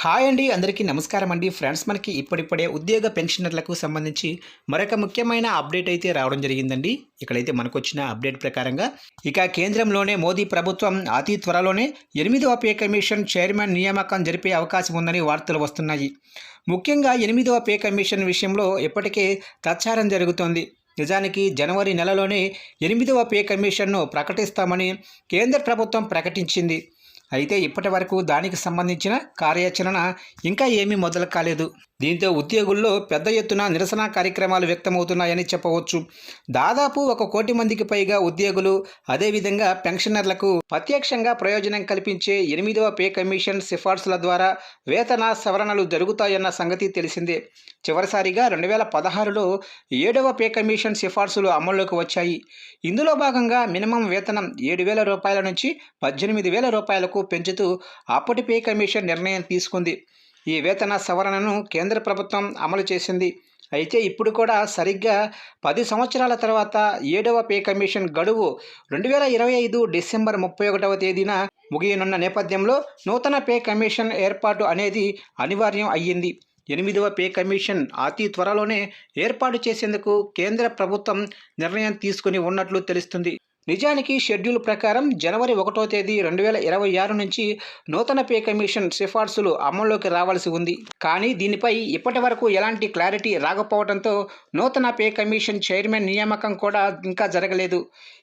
Hi అండి అందరికీ నమస్కారం అండి. ఫ్రెండ్స్ మనకి ఇప్పుడిప్పుడే ఉద్యోగ పెన్షనర్లకు సంబంధించి మరొక ముఖ్యమైన అప్డేట్ అయితే రావడం జరిగిందండి. ఇక్కడైతే మనకు వచ్చిన అప్డేట్ ప్రకారంగా ఇక కేంద్రంలోనే మోదీ ప్రభుత్వం అతి త్వరలోనే ఎనిమిదవ పే కమిషన్ చైర్మన్ నియామకం జరిపే అవకాశం ఉందని వార్తలు వస్తున్నాయి. ముఖ్యంగా ఎనిమిదవ పే కమిషన్ విషయంలో ఇప్పటికే తచ్చారం జరుగుతోంది. నిజానికి జనవరి నెలలోనే ఎనిమిదవ పే కమిషన్ను ప్రకటిస్తామని కేంద్ర ప్రభుత్వం ప్రకటించింది. అయితే ఇప్పటి వరకు దానికి సంబంధించిన కార్యాచరణ ఇంకా ఏమీ మొదలు కాలేదు. దీంతో ఉద్యోగుల్లో పెద్ద ఎత్తున నిరసన కార్యక్రమాలు వ్యక్తమవుతున్నాయని చెప్పవచ్చు. దాదాపు ఒక కోటి మందికి పైగా ఉద్యోగులు అదేవిధంగా పెన్షనర్లకు ప్రత్యక్షంగా ప్రయోజనం కల్పించే ఎనిమిదవ పే కమిషన్ సిఫార్సుల ద్వారా వేతన సవరణలు జరుగుతాయన్న సంగతి తెలిసిందే. చివరిసారిగా రెండు వేల పదహారులో ఏడవ పే కమిషన్ సిఫార్సులు అమల్లోకి వచ్చాయి. ఇందులో భాగంగా మినిమం వేతనం ఏడు వేల రూపాయల నుంచి పద్దెనిమిది వేల రూపాయలకు పెంచుతూ అప్పటి పే కమిషన్ నిర్ణయం తీసుకుంది. ఈ వేతన సవరణను కేంద్ర ప్రభుత్వం అమలు చేసింది. అయితే ఇప్పుడు కూడా సరిగ్గా పది సంవత్సరాల తర్వాత ఏడవ పే కమిషన్ గడువు రెండు వేల ఇరవై ఐదు డిసెంబర్ ముప్పై ఒకటవ తేదీన ముగియనున్న నేపథ్యంలో నూతన పే కమిషన్ ఏర్పాటు అనేది అనివార్యం అయ్యింది. ఎనిమిదవ పే కమిషన్ అతి త్వరలోనే ఏర్పాటు చేసేందుకు కేంద్ర ప్రభుత్వం నిర్ణయం తీసుకుని ఉన్నట్లు తెలుస్తుంది. నిజానికి షెడ్యూల్ ప్రకారం జనవరి ఒకటో తేదీ రెండు వేల ఇరవై ఆరు నుంచి నూతన పే కమిషన్ సిఫార్సులు అమల్లోకి రావాల్సి ఉంది. కానీ దీనిపై ఇప్పటి వరకు ఎలాంటి క్లారిటీ రాకపోవడంతో నూతన పే కమిషన్ చైర్మన్ నియామకం కూడా ఇంకా జరగలేదు.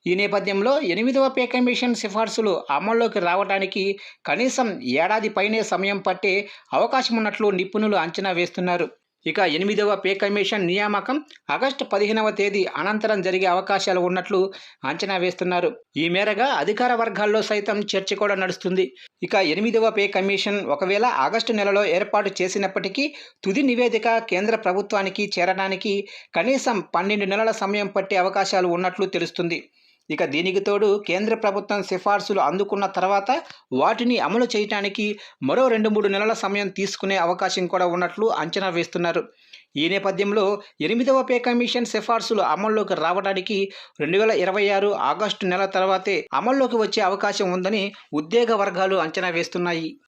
ఈ నేపథ్యంలో ఎనిమిదవ పే కమిషన్ సిఫార్సులు అమల్లోకి రావడానికి కనీసం ఏడాది పైనే సమయం పట్టే అవకాశం ఉన్నట్లు నిపుణులు అంచనా వేస్తున్నారు. ఇక ఎనిమిదవ పే కమిషన్ నియామకం ఆగస్టు పదిహేనవ తేదీ అనంతరం జరిగే అవకాశాలు ఉన్నట్లు అంచనా వేస్తున్నారు. ఈ మేరగా అధికార వర్గాల్లో సైతం చర్చ కూడా నడుస్తుంది. ఇక ఎనిమిదవ పే కమిషన్ ఒకవేళ ఆగస్టు నెలలో ఏర్పాటు చేసినప్పటికీ తుది నివేదిక కేంద్ర ప్రభుత్వానికి చేరడానికి కనీసం పన్నెండు నెలల సమయం పట్టే అవకాశాలు ఉన్నట్లు తెలుస్తుంది. ఇక దీనికి తోడు కేంద్ర ప్రభుత్వం సిఫార్సులు అందుకున్న తర్వాత వాటిని అమలు చేయటానికి మరో రెండు మూడు నెలల సమయం తీసుకునే అవకాశం కూడా ఉన్నట్లు అంచనా వేస్తున్నారు. ఈ నేపథ్యంలో ఎనిమిదవ పే కమిషన్ సిఫార్సులు అమల్లోకి రావడానికి రెండు వేల ఇరవై ఆరు ఆగస్టు నెల తర్వాతే అమల్లోకి వచ్చే అవకాశం ఉందని ఉద్యోగ వర్గాలు అంచనా వేస్తున్నాయి.